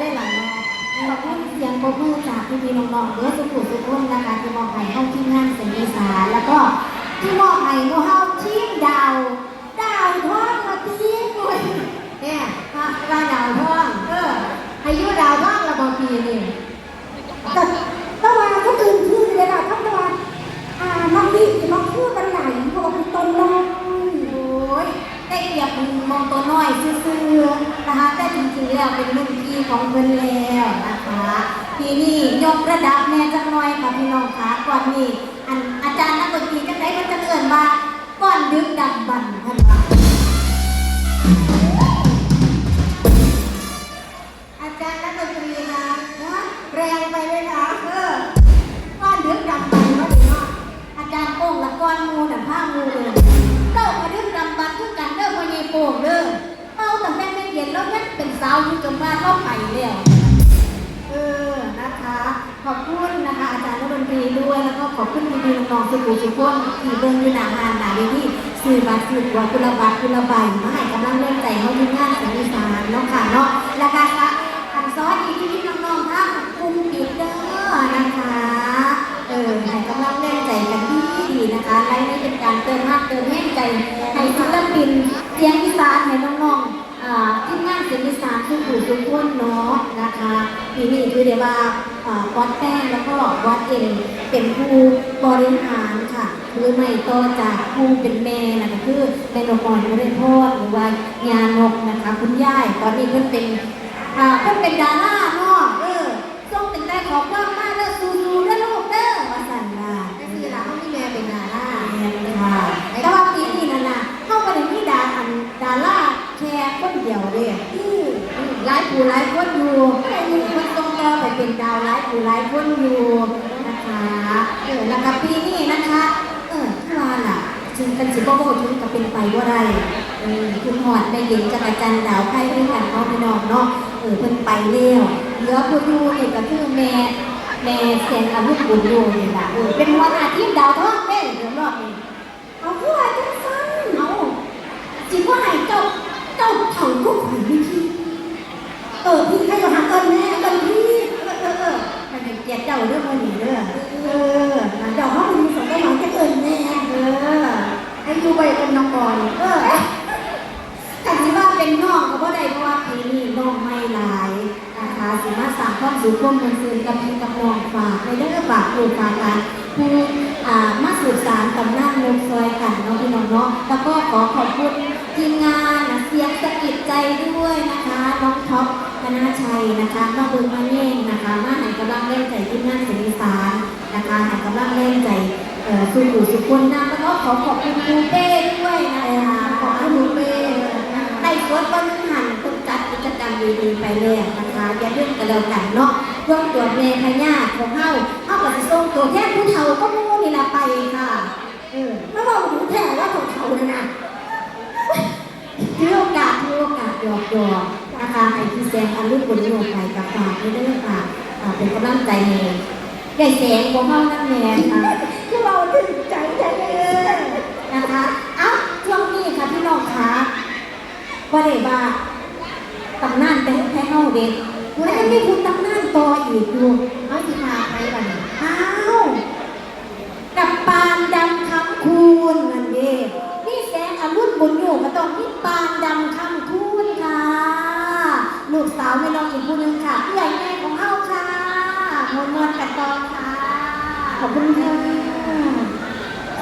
ได้หลายรอบขอบคุณเสียงปรบมือจากพี่พี่น้องๆเด้อสุขุมทุกคนนะคะที่มอบให้เข้าที่งานเสียงอีสานแล้วก็ที่มอบให้พวกเฮาทีมดาว ดาวทองมาทีมด้วยเนี่ยมาว่าดาวทองเอออายุดาวทองระบปีนี่แต่ตะวันก็ตื่นขึ้นเลยล่ะทั้งตะวันอ่าน้องนี่น้องพูดมันไหลเพราะว่าเป็นต้นน้อยโอ้ยได้เปรียบมองตัวน้อยซื่อๆ นะคะแต่จริงๆแล้วเป็นรุ่นพี่ของเพิ่นแล้วนะคะปีนี้ยกระดับแม่จังหน่อยค่ะพี่น้องคะก่อนนี้ อยู่จนบ้านเข้าไปแล้วเออนะคะ ขอบคุณนะคะ อาจารย์นักดนตรีด้วยแล้วก็ขอบคุณพี่ๆน้องๆสุขุมสุขคนที่เบิ่งอยู่หน้างานหนาเวทีสื่อบาทสื่อว่าคุณบาทคุณใบมาให้กำลังเล่นใจเขาที่งานสียงอีสานเนาะค่ะเนาะแล้วก็ค่ะอันซอสดีที่พี่น้องๆทั้งกลุ่มปิดเด้อนะคะเออให้กำลังเล่นใจกันที่ดีนะคะไล่ไม่เป็นการเติมมากเติมแห้งใจให้ศิลปิน สียงอีสานให้น้องๆที่งานเสียงอีสานทุกผู้ทุกคนเนาะนะคะปีนี้คือเดี๋ยวว่าวัดแป้งแล้วก็วัดเองเป็นผู้บริหารค่ะหรือไม่ต่อจากผู้เป็นแม่นะคะคือแม่นกรไม่ได้พ่อหรือว่างานกนะคะ คุณย่ายตอนนี้เพิ่นเป็นเพิ่นเป็นดาราเนาะเออส่งถึงได้ขอความมากเด้อสู้ๆเด้อลูกเด้อว่าสั่นว่าก็คือเราเขามีแม่เป็นดาราแม่นค่ะแต่ว่าปีนี้นั่นน่ะเข้าไปในที่ดาอันดาราแค่คนเดียวเลยอืออื อยผู้หลายคนอยู่ไอ้นี่มันต้องต่อไปเป็นดาวหลายผู้หลายคนอยู่นะคะเออแล้วก็ปีนี้นะคะ เออที่ว่าล่ะจึงกันสิบ่โบถึงกับเป็นไปว่าไรเออคุณหอดแม่หญิงจักรจันดาวไพ่ด้วยกันเนาะพี่น้องเนาะเออเพิ่นไปแล้วเหลือผู้อยู่นี่ก็คือแม่แม่เสียงอาวุธบุญอยู่นี่ล่ะเออเป็นหัน้าทีมดาวทองเด้เดี๋ยวรอบนี้เอาหัวจังซั่นเอาสิว่าให้เจ้าเจ้าเฒ่าก็ข่อยไม่พี่เออพี่ให้เราหาเอิ้นแม่เอิ้นพี่เออเออเออมันเป็นเกียรติเจ้าเด้อมื้อนี้เด้อเออนะเจ้าเฮาเป็นสมบัติของเจ้าเอิ้นแม่เออให้อยู่ไว้เป็นน้องก่อนเออแต่สิว่าเป็นน้องก็บ่ได้เพราะว่าปีนี้น้องไม่หลาย นะคะสิมา สร้างความสุขความเป็นสื่อกับพี่กับน้องฝากในเรื่องฝากลูกฝากหลานผู้อ่ามาสืบสารตำนานลงซอยกันเนาะพี่น้องเนาะแล้วก็ขอขอบคุณทีมงานนะเสียงสะกิดใจด้วยนะคะน้องท็อปธนาชัยนะคะน้องบึงมาเน่งนะคะมาให้กำลังเล่นใจทีมงานเสียงสานนะคะให้กำลังเล่นใจเอ่อสุขุสุขคนนะแล้วก็ขอขอบคุณครูเป้ด้วยนะคะขอบคุณครูเป้ในสวนบนหันคุณจัด กิจกรรมดีๆไปแล้วนะคะอย่าลืมกันแล้วกันเนาะร่วมตัวเมพญาของเฮาเฮากับสิส่งตัวแทนผู้เฒ่าก็มู่นี่ละไปค่ะเออไม่บอกถึงแท้ว่าของเขาเลยนะถือโอกาสถือโอกาสหยอกหยอกๆนะคะให้พี่แซงอันรุ่นบนโลกไปกับฝากด้วยเด้อค่ะอ่าเป็นกำลังใจให้ใหญ่แสงของเฮานั่นแหละค่ะคือเราถึงใจใจเลยนะคะเอ้าช่วงนี้ค่ะพี่น้องคะว่าได้ว่า ตำนานแต่แค่เฮาเด็กแล้วก็มีคุณตำนานต่ออีกอยู่เอาสิพาไปบัดนี้อ้าวกับปานดำคำคูณนั่นเองนี่แสงอรุณบุญอยู่ก็ต้องมีปานดำคำคูณค่ะ ลูกสาวไม่น้องอีกผู้นึงค่ะเพื่อนแม่ของเฮาค่ะมวนมวนกันต่อค่ะ ขอบคุณค่ะ